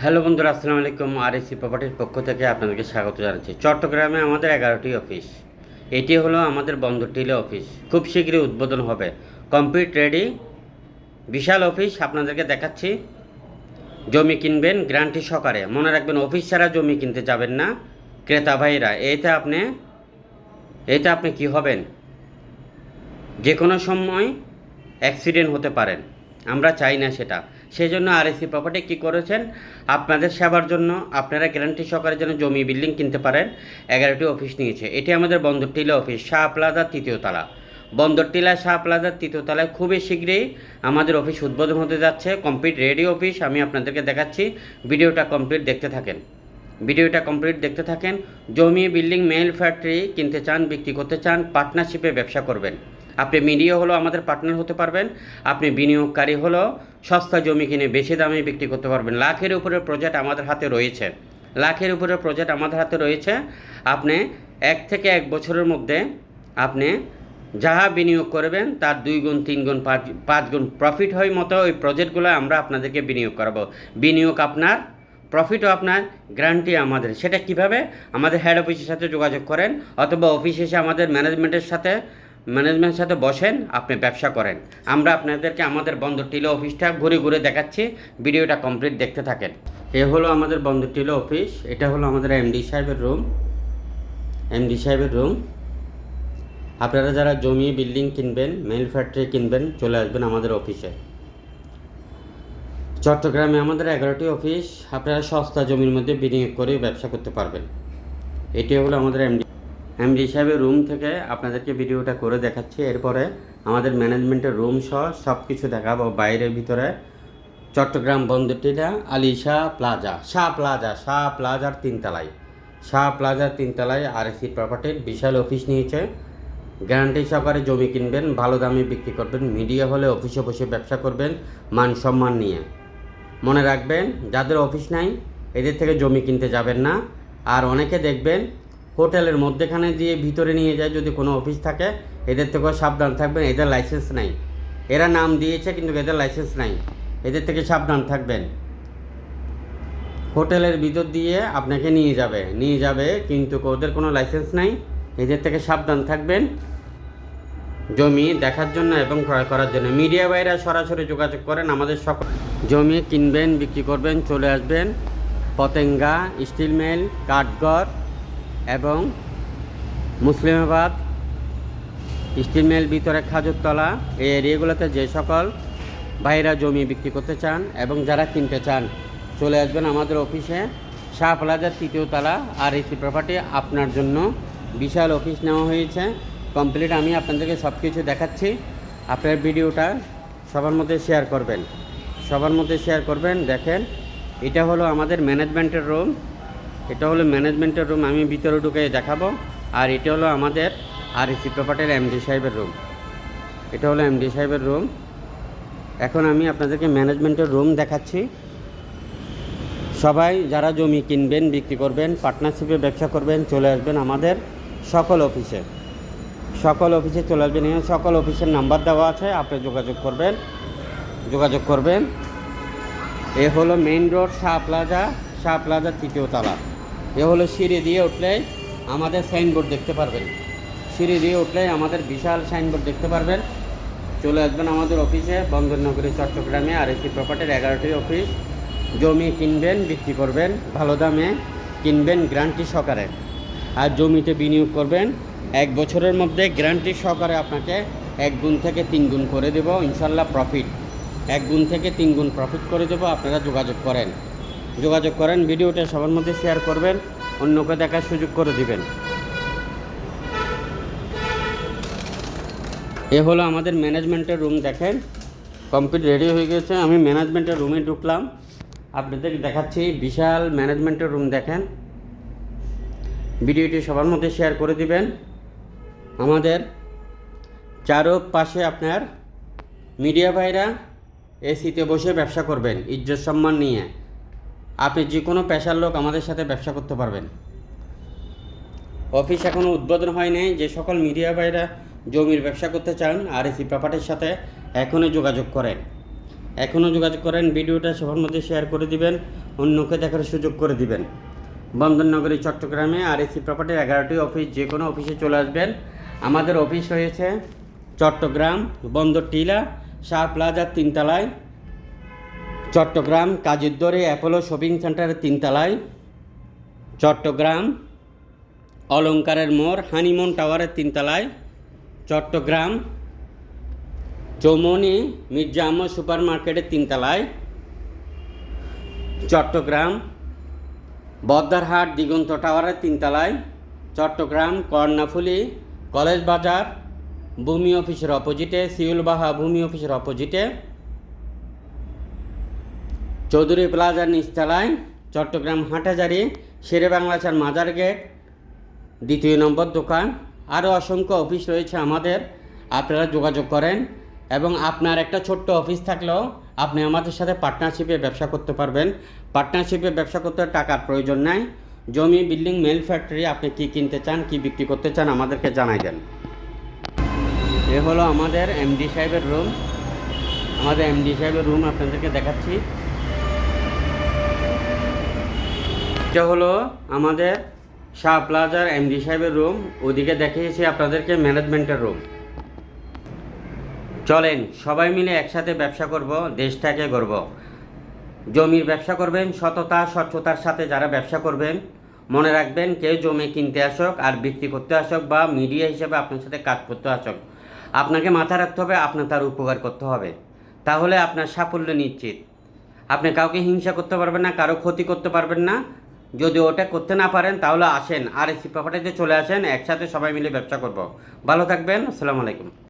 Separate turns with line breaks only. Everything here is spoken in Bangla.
হ্যালো বন্ধুরা, আসসালামু আলাইকুম। আর এসি প্রপার্টির পক্ষ থেকে আপনাদেরকে স্বাগত জানাচ্ছি। চট্টগ্রামে আমাদের এগারোটি অফিস এটি হলো আমাদের বন্দরটিলে অফিস খুব শীঘ্রই উদ্বোধন হবে। কমপ্লিট রেডি বিশাল অফিস আপনাদেরকে দেখাচ্ছি। জমি কিনবেন, গ্রান্টি সহকারে। মনে রাখবেন অফিস ছাড়া জমি কিনতে যাবেন না। ক্রেতা ভাইরা, এতে আপনি এতে আপনি কি হবেন? যে কোনো সময় অ্যাক্সিডেন্ট হতে পারেন। আমরা চাই না সেটা। সেই জন্য আর এসি প্রপার্টি কী করেছেন? আপনাদের সেবার জন্য আপনারা গ্যারান্টি সহকারে যেন জমি বিল্ডিং কিনতে পারেন, এগারোটি অফিস নিয়েছে। এটি আমাদের বন্দরটিলা অফিস শাহ প্লাজা তৃতীয় তলা। বন্দরটিলা শাহ প্লাজার তৃতীয় তলায় খুবই শীঘ্রই আমাদের অফিস উদ্বোধন হতে যাচ্ছে। কমপ্লিট রেডি অফিস আমি আপনাদেরকে দেখাচ্ছি। ভিডিওটা কমপ্লিট দেখতে থাকেন। ভিডিওটা কমপ্লিট দেখতে থাকেন। জমি বিল্ডিং মেল ফ্যাক্টরি কিনতে চান, বিক্রি করতে চান পার্টনারশিপে ব্যবসা করবেন। আপনি মিডিয়া হলো আমাদের পার্টনার হতে পারবেন, আপনি বিনিয়োগকারী হলো সস্তা জমি কিনে বেশি দামে বিক্রি করতে পারবেন। লাখের উপরে প্রজেক্ট আমাদের হাতে রয়েছে। লাখের উপরে প্রজেক্ট আমাদের হাতে রয়েছে। আপনি এক থেকে এক বছরের মধ্যে আপনি যাহা বিনিয়োগ করবেন, তার দুই গুণ, তিন গুণ, পাঁচ পাঁচ গুণ প্রফিট হয় মতো ওই প্রজেক্টগুলো আমরা আপনাদেরকে বিনিয়োগ করাবো। বিনিয়োগ আপনার প্রফিটও আপনার গ্যারান্টি আমাদের। সেটা কীভাবে? আমাদের হেড অফিসের সাথে যোগাযোগ করেন অথবা অফিস এসে আমাদের ম্যানেজমেন্টের সাথে ম্যানেজমেন্টের সাথে বসেন, আপনি ব্যবসা করেন। আমরা আপনাদেরকে আমাদের বন্দর টিলো অফিসটা ঘুরে ঘুরে দেখাচ্ছি, ভিডিওটা কমপ্লিট দেখতে থাকেন। এ হলো আমাদের বন্দর টিলো অফিস, এটা হলো আমাদের এমডি সাহেবের রুম এমডি সাহেবের রুম আপনারা যারা জমি বিল্ডিং কিনবেন মেল ফ্যাক্টরি কিনবেন, চলে আসবেন আমাদের অফিসে। চট্টগ্রামে আমাদের এগারোটি অফিস, আপনারা সস্তা জমির মধ্যে বিনিয়োগ করে ব্যবসা করতে পারবেন। এটি হলো আমাদের এমডি এমডি সাহেবের রুম থেকে আপনাদেরকে ভিডিওটা করে দেখাচ্ছি। এরপরে আমাদের ম্যানেজমেন্টের রুম সহ সব কিছু দেখাবো বাইরের ভিতরে। চট্টগ্রাম বন্দরটিটা আলিশা প্লাজা শাহ প্লাজা শাহ প্লাজার তিনতলায়। শাহ প্লাজার তিনতলায় আর এসি প্রপার্টির বিশাল অফিস নিয়েছে। গ্যারান্টি সহকারে জমি কিনবেন, ভালো দামে বিক্রি করবেন মিডিয়া হলে অফিসে বসে ব্যবসা করবেন, মান সম্মান নিয়ে। মনে রাখবেন, যাদের অফিস নাই, এদের থেকে জমি কিনতে যাবেন না। আর অনেকে দেখবেন হোটেলের মধ্যেখানে দিয়ে ভিতরে নিয়ে যায় যদি কোনো অফিস থাকে। এদের থেকেও সাবধান থাকবেন, এদের লাইসেন্স নাই। এরা নাম দিয়েছে কিন্তু এদের লাইসেন্স নাই। এদের থেকে সাবধান থাকবেন। হোটেলের ভিতর দিয়ে আপনাকে নিয়ে যাবে নিয়ে যাবে কিন্তু ওদের কোনো লাইসেন্স নাই। এদের থেকে সাবধান থাকবেন। জমি দেখার জন্য এবং ক্রয় করার জন্য। মিডিয়া বাইরা সরাসরি যোগাযোগ করেন আমাদের সকল। জমি কিনবেন, বিক্রি করবেন, চলে আসবেন। Patenga, steel mill, Kathgarh. এবং মুসলিমাবাদ স্টিল মিল ভিতরে খাজুরতলা এই এরিয়াগুলোতে যে সকল ভাইরা জমি বিক্রি করতে চান এবং যারা কিনতে চান, চলে আসবেন আমাদের অফিসে, শাহ প্লাজার তৃতীয় তলা আর এসি প্রপার্টি আপনার জন্য। বিশাল অফিস নেওয়া হয়েছে কমপ্লিট আমি আপনাদেরকে সব কিছু দেখাচ্ছি। আপনার ভিডিওটা সবার মধ্যে শেয়ার করবেন। সবার মধ্যে শেয়ার করবেন, দেখেন, এটা হলো আমাদের ম্যানেজমেন্টের রুম এটা হলো ম্যানেজমেন্টের রুম আমি ভিতরে ঢুকে দেখাবো। আর এটা হলো আমাদের আর এসি প্রপার্টির এমডি সাহেবের রুম এটা হলো এমডি সাহেবের রুম এখন আমি আপনাদেরকে ম্যানেজমেন্টের রুম দেখাচ্ছি। সবাই যারা জমি কিনবেন, বিক্রি করবেন পার্টনারশিপে ব্যবসা করবেন, চলে আসবেন আমাদের সকল অফিসে সকল অফিসে চলে আসবেন। এখানে সকল অফিসের নাম্বার দেওয়া আছে, আপনি যোগাযোগ করবেন। যোগাযোগ করবেন। এ হলো main road Shah plaza Shah plaza তৃতীয় তলা। এ হলো সিঁড়ি দিয়ে উঠলে আমাদের সাইনবোর্ড দেখতে পারবেন। সিঁড়ি দিয়ে উঠলে আমাদের বিশাল সাইনবোর্ড দেখতে পারবেন। চলে আসবেন আমাদের অফিসে বন্দরনগরী চট্টগ্রামে আর এসি প্রপার্টির এগারোটি অফিস। জমি কিনবেন, বিক্রি করবেন, ভালো দামে কিনবেন গ্যারান্টি সহকারে। আর জমিতে বিনিয়োগ করবেন, এক বছরের মধ্যে গ্যারান্টি সহকারে আপনাকে এক গুণ থেকে তিন গুণ করে দেবো, ইনশাল্লাহ প্রফিট এক গুণ থেকে তিন গুণ প্রফিট করে দেবো, আপনারা যোগাযোগ করেন। যোগাযোগ করেন, ভিডিওটা সবার মধ্যে শেয়ার করবেন, অন্যকে দেখার সুযোগ করে দিবেন। এ হলো আমাদের ম্যানেজমেন্টের রুম দেখেন। কমপ্লিট রেডি হয়ে গেছে। আমি ম্যানেজমেন্টের রুমে ঢুকলাম। আপনাদের দেখাচ্ছি বিশাল ম্যানেজমেন্টের রুম দেখেন। ভিডিওটি সবার মধ্যে শেয়ার করে দিবেন। আমাদের চারো পাশে আপনার মিডিয়া ভাইরা এসিতে বসে ব্যবসা করবেন, ইজ্জত সম্মান নিয়ে। আপনি যে কোনো পেশার লোক আমাদের সাথে ব্যবসা করতে পারবেন। অফিস এখনও উদ্বোধন হয়নি, যে সকল মিডিয়া ভাইরা জমির ব্যবসা করতে চান আর এসি প্রপার্টির সাথে এখনই যোগাযোগ করেন। এখনও যোগাযোগ করেন, ভিডিওটা সবার মধ্যে শেয়ার করে দিবেন, অন্যকে দেখার সুযোগ করে দিবেন। বন্দরনগরী, চট্টগ্রামে আর এসি প্রপার্টির এগারোটি অফিস, যে কোনো অফিসে চলে আসবেন। আমাদের অফিস রয়েছে চট্টগ্রাম, বন্দর টিলা, শাহ প্লাজার তিনতলায়। চট্টগ্রাম কাজিদ্দরে অ্যাপোলো শপিং সেন্টারের তিনতলায়, চট্টগ্রাম অলংকারের মোড় হানিমুন টাওয়ারের তিনতলায়, চট্টগ্রাম চৌমনি মির্জা আহমদ সুপার মার্কেটের তিনতলায়, চট্টগ্রাম বদ্দারহাট দিগন্ত টাওয়ারের তিনতলায়, চট্টগ্রাম, কর্ণাফুলি, কলেজ বাজার, ভূমি অফিসের অপোজিটে সিউলবাহা ভূমি অফিসের অপোজিটে চৌধুরী প্লাজার নিচতলায় চট্টগ্রাম হাটাজারি শেরে বাংলাচার মাজার গেট, দ্বিতীয় নম্বর দোকান। আরও অসংখ্য অফিস রয়েছে আমাদের, আপনারা যোগাযোগ করেন এবং আপনার একটা ছোট্ট অফিস থাকলেও আপনি আমাদের সাথে পার্টনারশিপে ব্যবসা করতে পারবেন। পার্টনারশিপে ব্যবসা করতে টাকার প্রয়োজন নাই। জমি, বিল্ডিং, মেল, ফ্যাক্টরি আপনি কি কিনতে চান, কি বিক্রি করতে চান আমাদেরকে জানাই দেন। এ হলো আমাদের এমডি সাহেবের রুম। আমাদের এমডি সাহেবের রুম আপনাদেরকে দেখাচ্ছি। এটা হলো আমাদের শাহ প্লাজার এমডি সাহেবের রুম। ওদিকে দেখিয়েছি আপনাদেরকে ম্যানেজমেন্টের রুম। চলেন, সবাই মিলে একসাথে ব্যবসা করব, দেশটাকে গড়ব। জমির ব্যবসা করবেন, সততা, স্বচ্ছতার সাথে যারা ব্যবসা করবেন, মনে রাখবেন কেউ জমি কিনতে আসুক আর বিক্রি করতে আসুক বা মিডিয়া হিসেবে আপনার সাথে কাজ করতে আসুক। আপনাকে মাথায় রাখতে হবে, আপনার তার উপকার করতে হবে। তাহলে আপনার সাফল্য নিশ্চিত। আপনি কাউকে হিংসা করতে পারবেন না, কারও ক্ষতি করতে পারবেন না। যদি ওটা করতে না পারেন, তাহলে আসেন, আর এসি প্রপার্টিতে চলে আসেন, একসাথে সবাই মিলে ব্যবসা করব। ভালো থাকবেন, আসসালামু আলাইকুম।